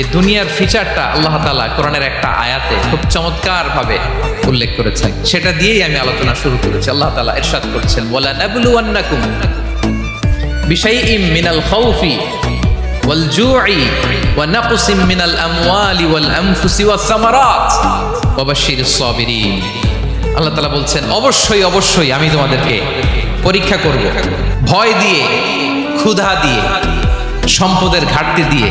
এই দুনিয়ার ফিচারটা আল্লাহ তালা কোরআনের একটা আয়াতে খুব চমৎকার ভাবে উল্লেখ করেছেন। সেটা দিয়েই আমি আলোচনা শুরু করেছি। আল্লাহ তালা এরশাদ করছেন বলা নাবলুয়ান্নাকুম বিষয় ইম মিনাল খৌফি ওয়াল জুই ওয়া নাকসিম মিনাল আমওয়ালি ওয়াল আনফুসি ওয়া বাশশিরিস সাবিরিন। আল্লাহ তালা বলছেন, অবশ্যই অবশ্যই আমি তোমাদেরকে পরীক্ষা করব। ভয় দিয়ে, ক্ষুধা দিয়ে, সম্পদের ঘাটতি দিয়ে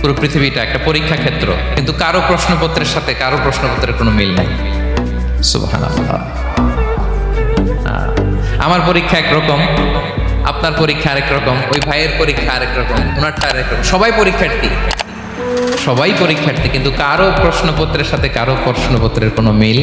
পুরো পৃথিবীটা একটা পরীক্ষা ক্ষেত্র। কিন্তু কারও প্রশ্নপত্রের সাথে কারও প্রশ্নপত্রের কোনো মিল নাই। আমার পরীক্ষা একরকম আপনার পরীক্ষা আরেক রকম, ওই ভাইয়ের পরীক্ষা আরেক রকম, ওনারটা আরেক রকম। সবাই পরীক্ষার্থী। সবাই পরীক্ষার্থী, কিন্তু কারও প্রশ্নপত্রের সাথে কারও প্রশ্নপত্রের কোনো মিল